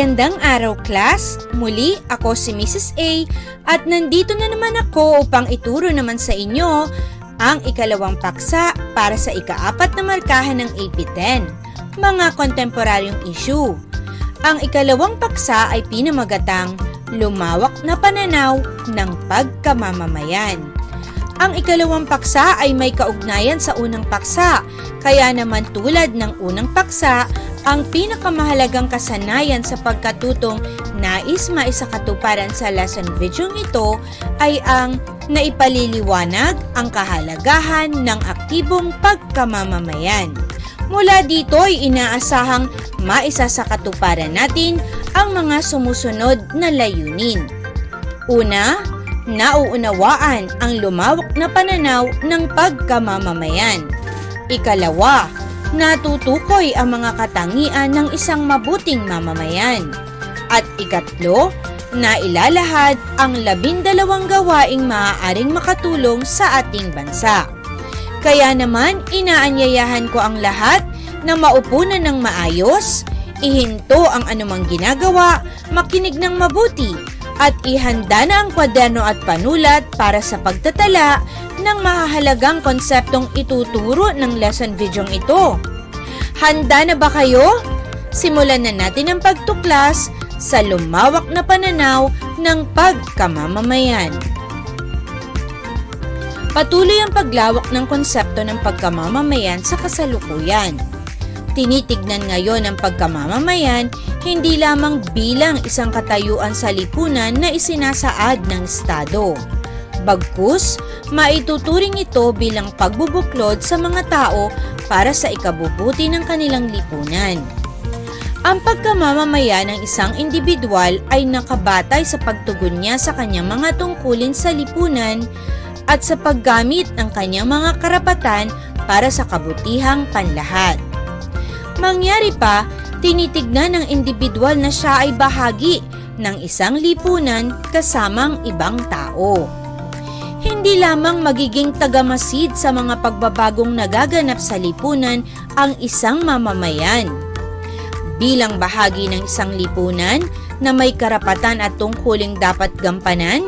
Magandang araw class! Muli, ako si Mrs. A at nandito na naman ako upang ituro naman sa inyo ang ikalawang paksa para sa ikaapat na markahan ng AP10, mga kontemporaryong issue. Ang ikalawang paksa ay pinamagatang Lumawak na Pananaw ng Pagkamamamayan. Ang ikalawang paksa ay may kaugnayan sa unang paksa, kaya naman tulad ng unang paksa, ang pinakamahalagang kasanayan sa pagkatutong nais maisakatuparan sa lesson video ito ay ang naipaliliwanag ang kahalagahan ng aktibong pagkamamamayan. Mula dito ay inaasahang maisa sa katuparan natin ang mga sumusunod na layunin. Una, nauunawaan ang lumawak na pananaw ng pagkamamamayan. Ikalawa, natutukoy ang mga katangian ng isang mabuting mamamayan. At ikatlo, nailalahad ang labindalawang gawaing maaaring makatulong sa ating bansa. Kaya naman, inaanyayahan ko ang lahat na maupo na ng maayos, ihinto ang anumang ginagawa, makinig ng mabuti, at ihanda na ang kwaderno at panulat para sa pagtatala ng mahahalagang konseptong ituturo ng lesson video ito. Handa na ba kayo? Simulan na natin ang pagtuklas sa lumawak na pananaw ng pagkamamamayan. Patuloy ang paglawak ng konsepto ng pagkamamamayan sa kasalukuyan. Tinitignan ngayon ang pagkamamamayan hindi lamang bilang isang katayuan sa lipunan na isinasaad ng Estado. Bagkus, maituturing ito bilang pagbubuklod sa mga tao para sa ikabubuti ng kanilang lipunan. Ang pagkamamamaya ng isang individual ay nakabatay sa pagtugon niya sa kanyang mga tungkulin sa lipunan at sa paggamit ng kanyang mga karapatan para sa kabutihang panlahat. Mangyari pa, tinitignan ng individual na siya ay bahagi ng isang lipunan kasamang ibang tao. Hindi lamang magiging tagamasid sa mga pagbabagong nagaganap sa lipunan ang isang mamamayan. Bilang bahagi ng isang lipunan na may karapatan at tungkuling dapat gampanan,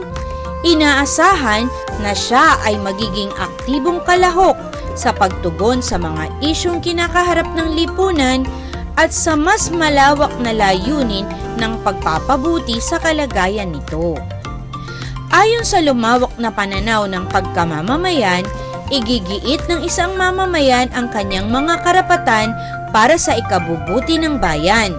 inaasahan na siya ay magiging aktibong kalahok sa pagtugon sa mga isyong kinakaharap ng lipunan at sa mas malawak na layunin ng pagpapabuti sa kalagayan nito. Ayon sa lumawak na pananaw ng pagkamamamayan, igigiit ng isang mamamayan ang kanyang mga karapatan para sa ikabubuti ng bayan.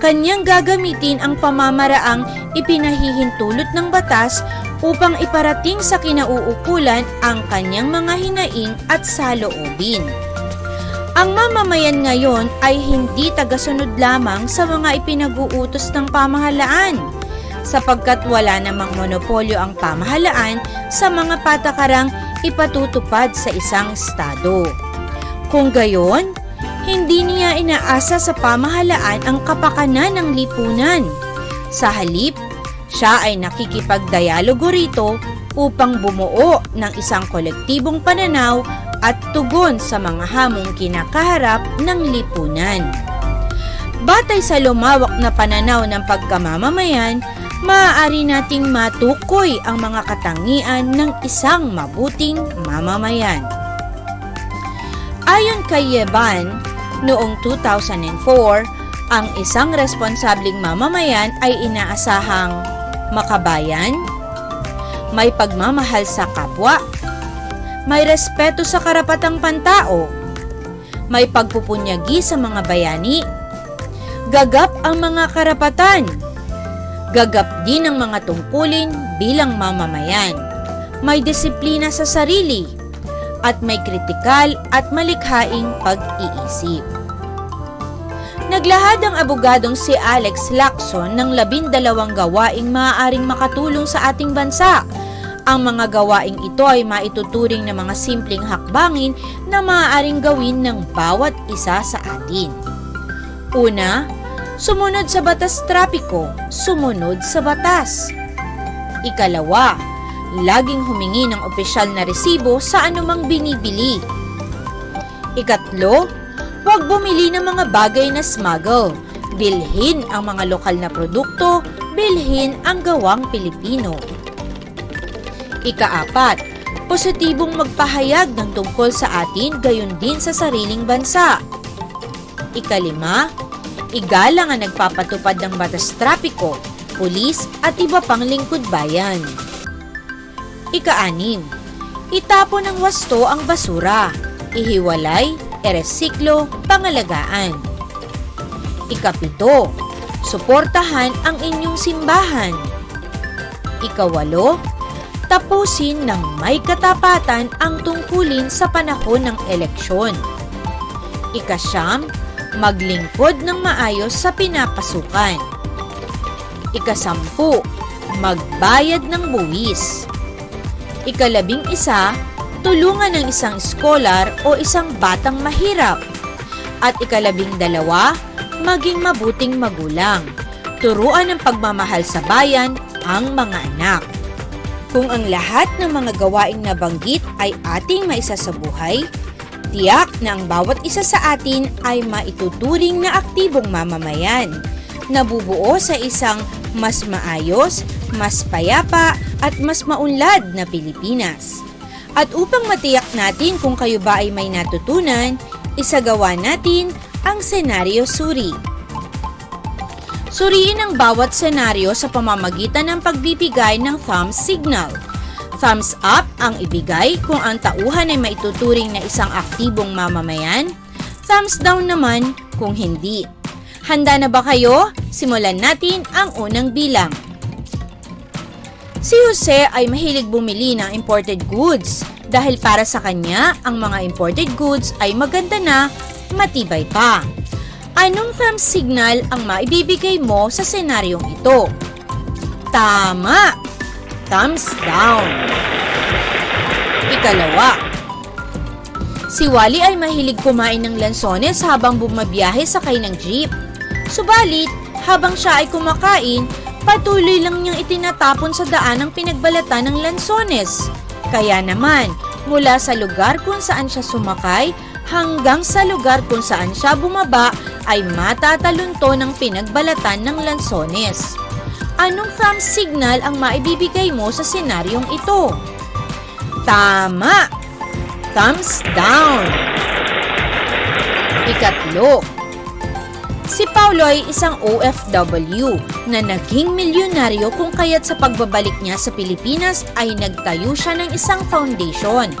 Kanyang gagamitin ang pamamaraang ipinahihintulot ng batas upang iparating sa kinauukulan ang kanyang mga hinaing at saloobin. Ang mamamayan ngayon ay hindi tagasunod lamang sa mga ipinag-uutos ng pamahalaan sapagkat wala namang monopolyo ang pamahalaan sa mga patakarang ipatutupad sa isang estado. Kung gayon, hindi niya inaasa sa pamahalaan ang kapakanan ng lipunan. Sa halip, siya ay nakikipagdialogo rito upang bumuo ng isang kolektibong pananaw at tugon sa mga hamong kinakaharap ng lipunan. Batay sa lumawak na pananaw ng pagkamamamayan, maaari nating matukoy ang mga katangian ng isang mabuting mamamayan. Ayon kay Yeban, noong 2004, ang isang responsableng mamamayan ay inaasahang makabayan, may pagmamahal sa kapwa, may respeto sa karapatang pantao, may pagpupunyagi sa mga bayani, gagap ang mga karapatan, gagap din ang mga tungkulin bilang mamamayan, may disiplina sa sarili, at may kritikal at malikhaing pag-iisip. Naglahad ang abogadong si Alex Lacson ng labindalawang gawaing maaaring makatulong sa ating bansa. Ang mga gawaing ito ay maituturing na mga simpleng hakbangin na maaaring gawin ng bawat isa sa atin. Una, sumunod sa batas trapiko, sumunod sa batas. Ikalawa, laging humingi ng opisyal na resibo sa anumang binibili. Ikatlo, huwag bumili ng mga bagay na smuggle bilhin ang mga lokal na produkto, bilhin ang gawang Pilipino. Ikaapat, positibong magpahayag ng tungkol sa atin gayon din sa sariling bansa. Ikalima, igalang ang nagpapatupad ng batas trapiko, pulis at iba pang lingkod bayan. Ikaanim, itapon ng wasto ang basura, ihiwalay, eresiklo, pangalagaan. Ikapito, suportahan ang inyong simbahan. Ikawalo, tapusin ng may katapatan ang tungkulin sa panahon ng eleksyon. Ikasyam, maglingkod ng maayos sa pinapasukan. Ikasampu, magbayad ng buwis. Ikalabing isa, tulungan ng isang scholar o isang batang mahirap. At ikalabing dalawa, maging mabuting magulang. Turuan ng pagmamahal sa bayan ang mga anak. Kung ang lahat ng mga gawaing nabanggit ay ating maisa sa buhay, tiyak na ang bawat isa sa atin ay maituturing na aktibong mamamayan, nabubuo sa isang mas maayos, mas payapa at mas maunlad na Pilipinas. At upang matiyak natin kung kayo ba ay may natutunan, isagawa natin ang senaryo suri. Suriin ang bawat senaryo sa pamamagitan ng pagbibigay ng thumbs signal. Thumbs up ang ibigay kung ang tauhan ay maituturing na isang aktibong mamamayan. Thumbs down naman kung hindi. Handa na ba kayo? Simulan natin ang unang bilang. Si Jose ay mahilig bumili ng imported goods dahil para sa kanya ang mga imported goods ay maganda na, matibay pa. Anong thumbs signal ang maibibigay mo sa senaryong ito? Tama! Thumbs down. Ikalawa, si Wally ay mahilig kumain ng lansones habang bumabiyahe sakay ng jeep. Subalit, habang siya ay kumakain, patuloy lang niyang itinatapon sa daan ang pinagbalatan ng lansones. Kaya naman, mula sa lugar kung saan siya sumakay hanggang sa lugar kung saan siya bumaba ay matatalunto ng pinagbalatan ng lansones. Anong thumbs signal ang maibibigay mo sa senaryong ito? Tama! Thumbs down! Ikatlo, Si Paulo ay isang OFW na naging milyonaryo kung kaya't sa pagbabalik niya sa Pilipinas ay nagtayo siya ng isang foundation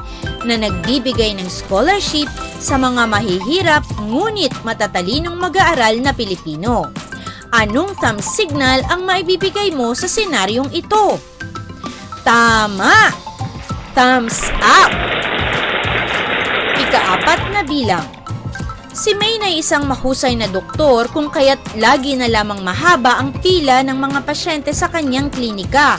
na nagbibigay ng scholarship sa mga mahihirap ngunit matatalinong mag-aaral na Pilipino. Anong thumb signal ang maibibigay mo sa senaryong ito? Tama! Thumbs up! Ikaapat na bilang. Si Maine ay isang mahusay na doktor kung kaya't lagi na lamang mahaba ang pila ng mga pasyente sa kanyang klinika.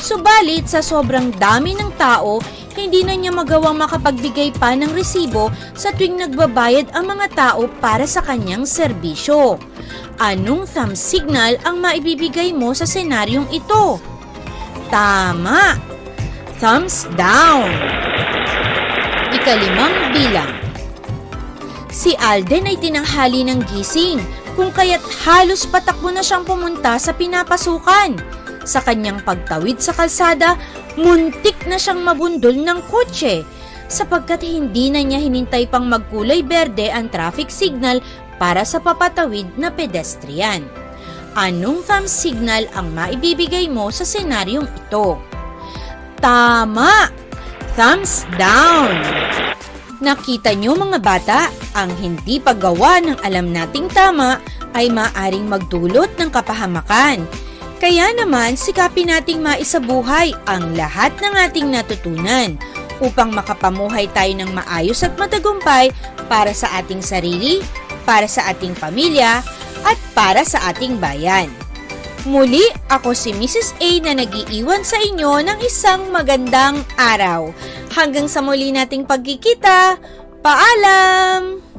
Subalit sa sobrang dami ng tao, hindi na niya magawang makapagbigay pa ng resibo sa tuwing nagbabayad ang mga tao para sa kanyang serbisyo. Anong thumb signal ang maibibigay mo sa senaryong ito? Tama! Thumbs down! Ikalimang bilang. Si Alden ay tinanghali ng gising kung kaya't halos patakbo na siyang pumunta sa pinapasukan. Sa kanyang pagtawid sa kalsada, muntik na siyang mabundol ng kotse sapagkat hindi na niya hinintay pang magkulay berde ang traffic signal para sa papatawid na pedestrian. Anong thumb signal ang maibibigay mo sa senaryong ito? Tama! Thumbs down! Nakita niyo mga bata, ang hindi paggawa ng alam nating tama ay maaring magdulot ng kapahamakan. Kaya naman, sikapin nating maisabuhay ang lahat ng ating natutunan upang makapamuhay tayo ng maayos at matagumpay para sa ating sarili, para sa ating pamilya, at para sa ating bayan. Muli, ako si Mrs. A na nagiiwan sa inyo ng isang magandang araw. Hanggang sa muli nating pagkikita, paalam!